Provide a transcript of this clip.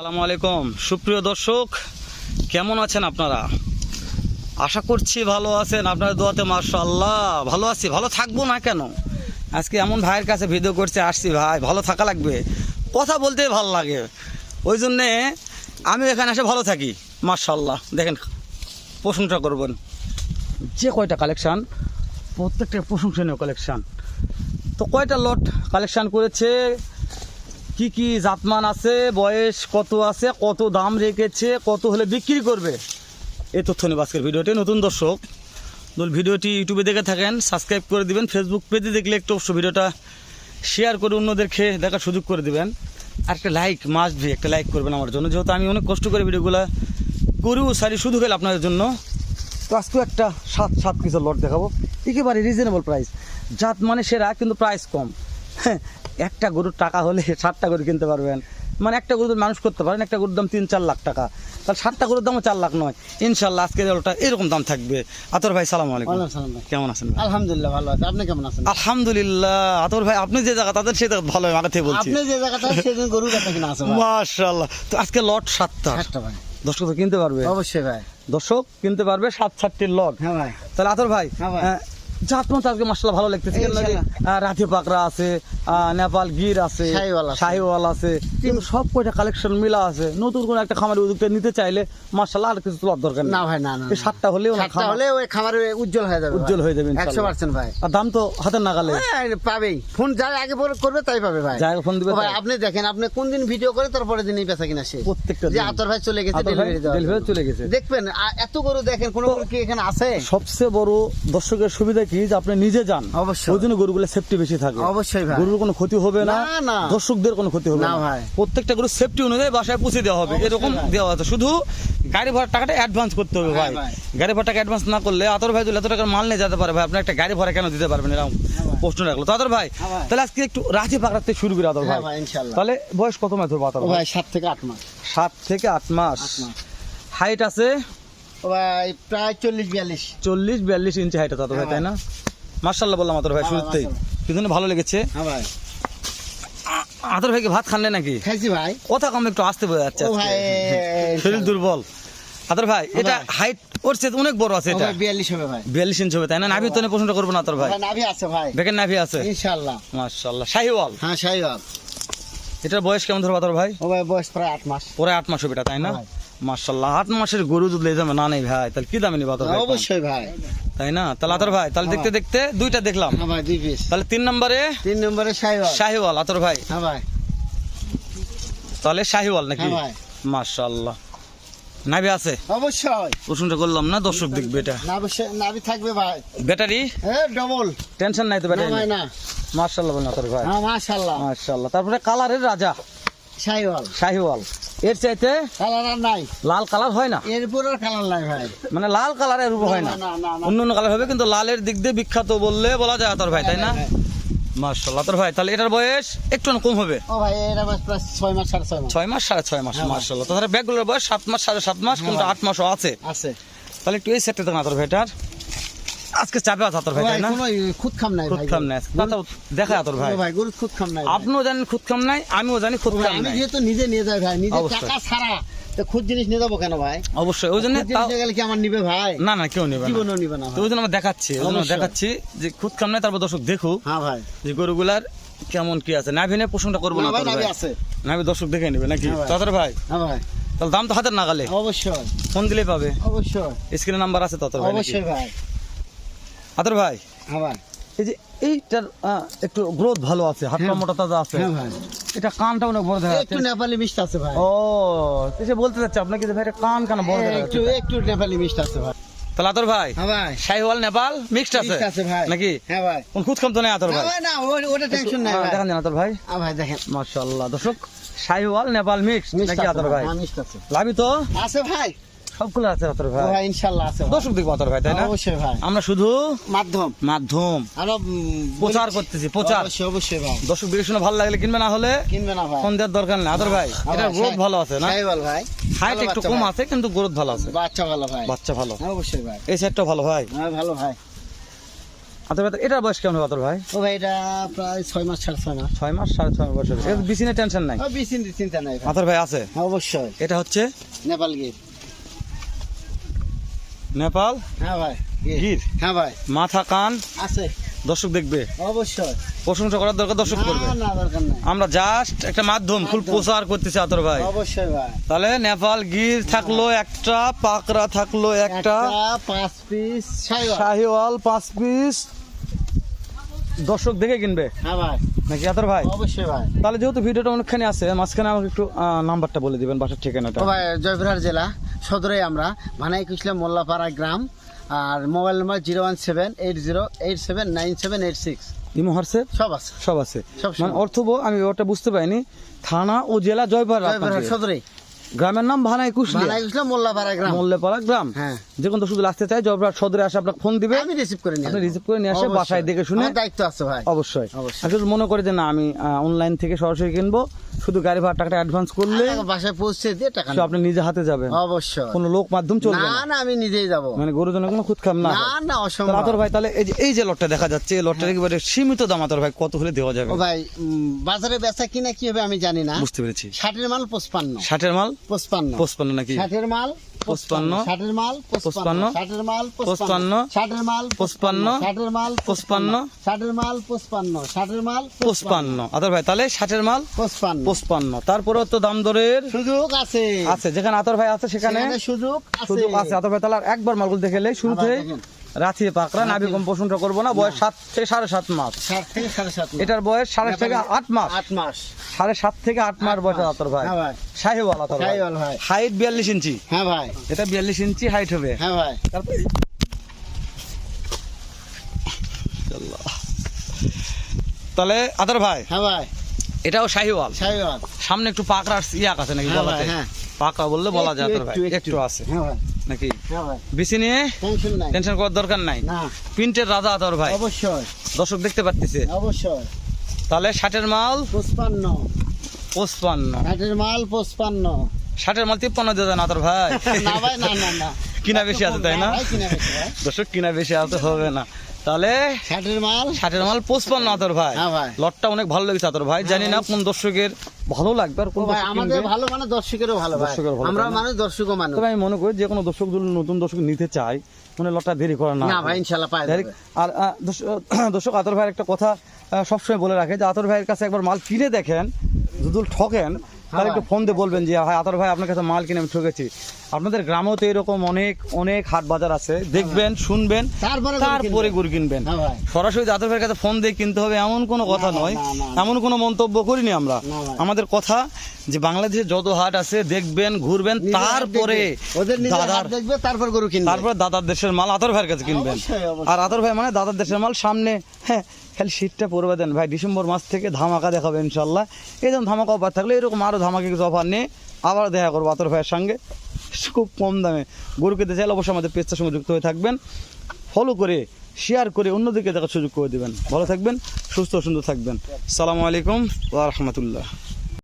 আসসালামু আলাইকুম। সুপ্রিয় দর্শক, কেমন আছেন আপনারা? আশা করছি ভালো আছেন। আপনার দোয়াতে মার্শাল্লাহ ভালো আছি। ভালো থাকব না কেন? আজকে এমন ভাইয়ের কাছে ভিডিও করছে, আসছি ভাই। ভালো থাকা লাগবে। কথা বলতে ভালো লাগে। ওই জন্যে আমি এখানে এসে ভালো থাকি। মার্শাল্লাহ দেখেন, প্রশংসা করবেন। যে কয়টা কালেকশান, প্রত্যেকটা প্রশংসনীয় কালেকশান। তো কয়টা লট কালেকশান করেছে? কি কি জাতমান আছে বয়স কত আছে কত দাম রেখেছে কত হলে বিক্রি করবে? এই তথ্য নেব আজকের ভিডিওটি। নতুন দর্শক ভিডিওটি ইউটিউবে দেখে থাকেন সাবস্ক্রাইব করে দিবেন ফেসবুক পেজে দেখলে একটু অবশ্য ভিডিওটা শেয়ার করে অন্যদেরকে দেখার সুযোগ করে দিবেন। আর একটা লাইক মাস্ট ভি একটা লাইক করবেন আমার জন্য। যেহেতু আমি অনেক কষ্ট করে ভিডিওগুলো করিও সারি শুধু গেলে আপনাদের জন্য। তো আজকেও একটা সাত সাত কিছু লট দেখাবো। একেবারে রিজনেবল প্রাইস জাত মানে সেরা কিন্তু প্রাইস কম। হ্যাঁ, একটা গরুর টাকা হলে সাতটা গরু কিনতে পারবেন। মানে একটা গরুর মানুষ করতে পারেন একটা গরুর দাম তিন চার লাখ টাকা। তাহলে সাতটা গরুর দামও চার লাখ নয়। ইনশাল্লাহ আজকের ওটা এরকম দাম থাকবে। আতর ভাই সালাম আলাইকুম। কেমন আছেন আলহামদুলিল্লাহ ভালো আছে। আপনি কেমন আছেন? আলহামদুলিল্লাহ। আতর ভাই আপনি যে জায়গা তাদের সে জায়গা ভালো আগে থেকে বলছি। আপনি যে জায়গাটা সেদিন গরু কাটা কিনা আছে ভাই। মাশাল্লাহ তো আজকে লট সাতটা। সাতটা ভাই। দর্শক তো কিনতে পারবে? অবশ্যই ভাই। দর্শক কিনতে পারবে সাত সাতটির লট। হ্যাঁ ভাই। তাহলে আতর ভাই হ্যাঁ ভাই। আজকে মাসাল্লাহ ভালো লাগতেছে। পাকড়া আছে নেপাল গির আছে শাহিওয়াল আছে। কিন্তু সব কয়টা কালেকশন মিলা আছে। নতুন কোন একটা খামারের উদ্যোগটা নিতে চাইলে মাসাল্লাহ আর কিছু তোলার দরকার না ভাই না না সাতটা হলেও ওই খামারে উজ্জ্বল হয়ে যাবে উজ্জ্বল হয়ে যাবে একশো পার্সেন্ট ভাই। আর দাম তো হাতের নাগালে। হ্যাঁ, পাবেই। ফোন যার আগে পরে করবে তাই পাবে ভাই। যাই ফোন দিবে ভাই আপনি দেখেন আপনি কোন দিন ভিডিও করে তারপরে দিনই বেচা কিনা শেষ। প্রত্যেকটা যে আতর ভাই চলে গেছে ডেলিভারি চলে গেছে। দেখবেন এত গরু দেখেন কোন কি এখানে আছে? সবচেয়ে বড় দর্শকের সুবিধা কি যে আপনি নিজে যান। অবশ্যই। ওই জন্য গরুগুলো সেফটি বেশি থাকে। অবশ্যই ভাই। গরুর কোনো ক্ষতি হবে না না। দর্শকদের কোনো ক্ষতি হবে না ভাই। প্রত্যেকটা গরু সেফটি অনুযায়ী বাসায় পৌঁছে দেওয়া হবে। এরকম দেওয়া আছে। শুধু গাড়ি ভাড়ার টাকাটা অ্যাডভান্স করতে হবে হ্যাঁ ভাই। গাড়ি ভাড়া টাকা অ্যাডভান্স না করলে আতর ভাই যদি এত টাকার মাল নিয়ে যেতে পারে ভাই। আপনি একটা গাড়ি ভাড়া কেন দিতে পারবেন? এরকম হ্যাঁ প্রশ্ন রাখল। তো আতর ভাই হ্যাঁ তাহলে আজকে একটু রাজি পাকড়াতে শুরু করি আতর ভাই। হ্যাঁ তাহলে বয়স কত মাস ধরবো আতর ভাই সাত থেকে আট মাস। সাত থেকে আট মাস। হাইট আছে ভাই প্রায় চল্লিশ বিয়াল্লিশ। চল্লিশ বিয়াল্লিশ ইঞ্চি হাইট আতর ভাই হ্যাঁ তাই না? মার্শাল্লাহ বললাম আতর ভাই হ্যাঁ, শুরুতেই। কিন্তু ভালো লেগেছে। হ্যাঁ ভাই। আতর ভাইকে ভাত খানলে নাকি? খাইছি ভাই। কথা কম একটু আসতে বোঝা যাচ্ছে শরীর দুর্বল। আতর ভাই এটা হাইট ওর চেয়ে অনেক বড় আছে এটা। বিয়াল্লিশ হবে ভাই। বিয়াল্লিশ ইঞ্চি হবে তাই না? নাভি তো প্রশ্নটা করব না আতর ভাই। নাভি আছে ভাই। দেখেন নাভি আছে। শাহিওয়াল। হ্যাঁ শাহিওয়াল। এটার বয়স কেমন ধরবো আতর ভাই? ও ভাই বয়স প্রায় আট মাস। পরে আট মাস হবে এটা তাই না। মার্শাল্লাহ আট মাসের গরু যদি লেগে না নেই ভাই তাহলে কি দামে নিবা অবশ্যই ভাই। তাই না? তাহলে আতর ভাই তাহলে দেখতে দেখতে দুইটা দেখলাম। হ্যাঁ তাহলে তিন নম্বরে তিন নম্বরে শাহিওয়াল। আতর ভাই। হ্যাঁ ভাই। তাহলে শাহিওয়াল নাকি? হ্যাঁ মার্শাল্লাহ নাভি আছে? অবশ্যই। প্রশ্নটা করলাম না দর্শক দেখবে এটা। নাভি নাভি থাকবে ভাই। ব্যাটারি? হ্যাঁ ডবল টেনশন নাই তো ব্যাটারি ভাই না। মার্শাল্লাহ বলেন আতর ভাই। হ্যাঁ মাশাল্লাহ মার্শাল্লাহ তারপরে কালারের রাজা। শাহিওয়াল। শাহিওয়াল। এর চাইতে কালার আর নাই। লাল কালার হয় না? এরপর আর কালার নাই ভাই। মানে লাল হয় না। না না না অন্য অন্য কালার হবে কিন্তু লালের দিক দিয়ে বিখ্যাত বললে বলা যায় ভাই তাই না? হ্যাঁ, মার্শাল্লাহ আতর ভাই তাহলে এটার বয়স একটু না কম হবে। ও ভাই এর প্রায় ছয় মাস সাড়ে ছয় মাস। ছয় মাস সাড়ে ছয় মাস হ্যাঁ ভাই। তাহলে ব্যাগগুলোর বয়স সাত মাস সাড়ে সাত মাস কিন্তু আট মাসও আছে। আছে। তাহলে একটু এই সেটটা দেখেন আতর ভাইটার। আজকে চাপে আছে আতর ভাই তাই না? খুদ খাম নাই খুদ খাম নাই। দেখায় আতর ভাই। ভাই গরু খুদ খাম নাই আপনিও জানেন খুদ খাম নাই আমিও জানি খুদ খাম আমি নাই। যেহেতু নিজে নিয়ে যাই ভাই নিজে। টাকা ছাড়া তো খুদ জিনিস নিয়ে যাব কেন ভাই? অবশ্যই ওই জন্য নিয়ে গেলে কি আমার নিবে ভাই? না না কেউ নেবে জীবনও নিবে না তো ওই জন্য আমরা দেখাচ্ছি ওই জন্য দেখাচ্ছি যে খুদ খাম নাই তারপর দর্শক হ্যাঁ ভাই। যে গরুগুলার কেমন কি আছে। নাভিনে প্রশ্নটা করব না নাভি দর্শক দেখে নিবে নাকি? হ্যাঁ ভাই। তাদের ভাই। হ্যাঁ ভাই। তাহলে দাম তো হাতের নাগালে। অবশ্যই। ফোন দিলেই পাবে। অবশ্যই। স্ক্রিনে নাম্বার আছে তত ভাই অবশ্যই ভাই। ভাই? হ্যাঁ ভাই। এই যে এইটার একটু গ্রোথ ভালো আছে হাত পা হ্যাঁ। মোটা তাজা আছে। হ্যাঁ ভাই। এটা কানটা অনেক বড় দেখা একটু নেপালি মিষ্টি আছে ভাই। ও সে বলতে চাচ্ছে আপনাকে যে ভাই এটা কান বড় দেখা একটু একটু নেপালি মিষ্টি আছে ভাই। তাহলে আতর ভাই হ্যাঁ ভাই। শাহিওয়াল নেপাল মিক্সড আছে? আছে ভাই। নাকি? হ্যাঁ ভাই। কোন খুদ খাম তো নেই আতর ভাই? ভাই না ওটা টেনশন নাই হ্যাঁ, ভাই। আতর ভাই। হ্যাঁ ভাই দেখেন। মাশাআল্লাহ দর্শক শাহিওয়াল নেপাল মিক্স নাকি আতর ভাই। হ্যাঁ, আছে। লাভি তো? আছে ভাই। সবগুলো আছে ভাই। ভাই ইনশাআল্লাহ আছে। দর্শক দেখব আতর ভাই তাই না? অবশ্যই ভাই। আমরা শুধু মাধ্যম। মাধ্যম। আরও প্রচার করতেছি প্রচার। অবশ্যই অবশ্যই ভাই। দর্শক শুনে ভালো লাগলে কিনবে না হলে কিনবে না ভাই। ফোন দেওয়ার দরকার নেই। আদর ভাই হ্যাঁ এটা গ্রোথ ভালো আছে না? ভাই। হাইট একটু কম আছে কিন্তু গ্রোথ ভালো আছে। বাচ্চা ভালো ভাই। বাচ্চা ভালো। হ্যাঁ, অবশ্যই ভাই। এই সেটটা ভালো ভাই। হ্যাঁ ভালো ভাই। আতর ভাই এটার বয়স কেমন আতর ভাই? ও ভাই এটা প্রায় ছয় মাস সাড়ে ছয় মাস। ছয় মাস সাড়ে ছয় মাস বয়স হবে। বিসি নিয়ে টেনশন নাই? ও চিন্তা নাই ভাই। আতর ভাই আছে? হ্যাঁ, অবশ্যই। এটা হচ্ছে? নেপাল গির। নেপাল? হ্যাঁ ভাই গির। হ্যাঁ ভাই। মাথা কান? আছে। দর্শক দেখবে? অবশ্যই। প্রশংসা করার দরকার দর্শক করবে। না না দরকার নাই। আমরা জাস্ট একটা মাধ্যম ফুল প্রচার করতেছি আতর ভাই। অবশ্যই ভাই। তাহলে নেপাল গির থাকল একটা পাকড়া থাকল একটা। পাঁচ পিস শাহিওয়াল। পাঁচ পিস দর্শক দেখে কিনবে? হ্যাঁ ভাই। নাকি আতর ভাই? অবশ্যই ভাই। তাহলে যেহেতু ভিডিওটা অনেকখানি আছে মাঝখানে আমাকে একটু নাম্বারটা বলে দিবেন বাসার ঠিকানাটা। ভাই জয়পুরহাট জেলা। সদরে আমরা ভানাই কুশলা মোল্লাপাড়া গ্রাম আর mobile number zero one seven eight zero eight seven nine seven eight six. Imo WhatsApp? সব আছে। সব আছে। সব মানে অর্থ আমি ওটা বুঝতে পারিনি। থানা ও জেলা জয়পুর সদরে। গ্রামের নাম ভানাই কুশলিয়া ভানাই কুশলা মোল্লাপাড়া গ্রাম। মল্লেপাড়া গ্রাম। হ্যাঁ। যে কোনো শুধু আসতে চাই জয়পুরহাট সদরে আসে আপনাকে ফোন দিবে। আমি রিসিভ করে নিয়ে আপনি রিসিভ করে নিয়ে আসে। বাসায় দেখে শুনে। দায়িত্ব আছে ভাই। অবশ্যই। আর মনে করে যে না আমি অনলাইন থেকে সরাসরি কিনবো। শুধু গাড়ি ভাড়া টাকাটা অ্যাডভান্স করলে বাসায় পৌঁছে দিয়ে টাকা সে আপনি নিজে হাতে যাবেন। অবশ্যই। কোনো লোক মাধ্যম চলবে না না। আমি নিজেই যাব। মানে গরুজনের কোনো খুদ খাম না না হয়। না অসম্ভব। আতর ভাই তাহলে এই যে এই যে লটটা দেখা যাচ্ছে এই লটটার একেবারে সীমিত দাম আতর ভাই কত হলে দেওয়া যাবে? ও ভাই বাজারে বেচা কিনা কি হবে আমি জানি না। বুঝতে পেরেছি। ষাটের মাল পঁচপান্ন। ষাটের মাল? পঁচপান্ন। পঁচপান্ন নাকি? ষাটের মাল পঁচপান্ন, ষাটের মাল পঁচপান্ন, ষাটের মাল পঁচপান্ন, ষাটের মাল পঁচপান্ন, ষাটের মাল পঁচপান্ন, ষাটের মাল পঁচপান্ন। ষাটের মাল পঁচপান্ন। আতর ভাই তাহলে ষাটের মাল পঁচপান্ন। পঁচপান্ন। তারপরেও তো দাম দরের সুযোগ আছে। আছে। যেখানে আতর ভাই আছে সেখানে সুযোগ আছে। সুযোগ আছে। আতর ভাই তাহলে একবার মালগুলো দেখে এলে পাকড়া নাভি কম প্রশ্নটা করব না বয়স সাত থেকে সাড়ে সাত মাস। ষাট থেকে সাড়ে সাত এটার বয়স সাড়ে থেকে আট মাস। আট মাস। সাড়ে সাত থেকে আট মাস বয়স আতর ভাই। হ্যাঁ ভাই। আতর ভাই। হাইট বিয়াল্লিশ ইঞ্চি। হ্যাঁ ভাই। এটা বিয়াল্লিশ ইঞ্চি হাইট হবে। হ্যাঁ ভাই। তারপর তাহলে আদর ভাই হ্যাঁ ভাই। এটাও শাহিওয়াল। শাহিওয়াল। সামনে একটু পাকড়ার ইয়াক আছে নাকি হ্যাঁ বলাতে ভাই, হ্যাঁ। পাকড়া বললে বলা যায় আদর ভাই। একটু, আছে। হ্যাঁ ভাই। নাকি? বেশি নিয়ে টেনশন করার দরকার নাই। প্রিন্টের রাজা তোর ভাই। অবশ্যই। দর্শক দেখতে অবশ্যই। তাহলে ষাটের মাল পঁচপান্ন। পঁচপান্ন। ষাটের মাল পঁচপান্ন। ষাটের মাল তিপ্পান্ন দিয়ে না তোর ভাই। না ভাই না না না। কিনা বেশি আছে তাই না? দর্শক কিনা বেশি আছে হবে না। তাহলে ষাটের মাল? ষাটের মাল আতর ভাই। হ্যাঁ ভাই। লটটা অনেক ভালো লেগেছে আতর ভাই। জানি না কোন দর্শকের ভালো লাগবে আর কোন ভাই আমাদের ভালো মানে দর্শকেরও ভালো ভাই। দর্শকেরও ভালো, আমরা মানুষ দর্শকও মানুষ। তবে আমি মনে করি যে কোনো দর্শক যদি নতুন দর্শক নিতে চায় মানে লটটা দেরি করা না না ভাই আর দর্শক- আতর ভাইয়ের একটা কথা সবসময় বলে রাখে যে আতর ভাইয়ের কাছে একবার মাল কিনে দেখেন যদি ঠকেন তাহলে হ্যাঁ একটু ফোন দিয়ে বলবেন যে ভাই আতর ভাই আপনার কাছে মাল কিনে আমি ঠকেছি। আপনাদের গ্রামেও তো এরকম অনেক অনেক হাট বাজার আছে। দেখবেন শুনবেন তারপরে তারপরে কিনবেন। কিনবেন। হ্যাঁ সরাসরি জাতর ভাইয়ের কাছে ফোন দিয়ে কিনতে হবে এমন কোনো কথা নয়। এমন কোনো মন্তব্য করিনি আমরা। আমাদের কথা যে বাংলাদেশে যত হাট আছে দেখবেন ঘুরবেন তারপরে দাদার দেখবে তারপর গরু কিনবে। তারপরে দাদার দেশের মাল আতর ভাইয়ের কাছে কিনবেন। আর আতর ভাই মানে দাদার দেশের মাল সামনে হ্যাঁ খালি শীতটা পড়বে দেন। ভাই, ডিসেম্বর মাস থেকে ধামাকা দেখাবে ইনশাল্লাহ। এই এরকম ধামাকা অফার থাকলে এরকম আরও ধামাকা কিছু অফার নিয়ে আবার দেখা করব আতর ভাইয়ের সঙ্গে। খুব কম দামে। গরু কিনতে চাইলে অবশ্যই আমাদের পেজটার সঙ্গে যুক্ত হয়ে থাকবেন। ফলো করে শেয়ার করে অন্যদিকে দেখার সুযোগ করে দেবেন। ভালো থাকবেন, সুস্থ সুন্দর থাকবেন। সালামু আলাইকুম রাহমাতুল্লাহ।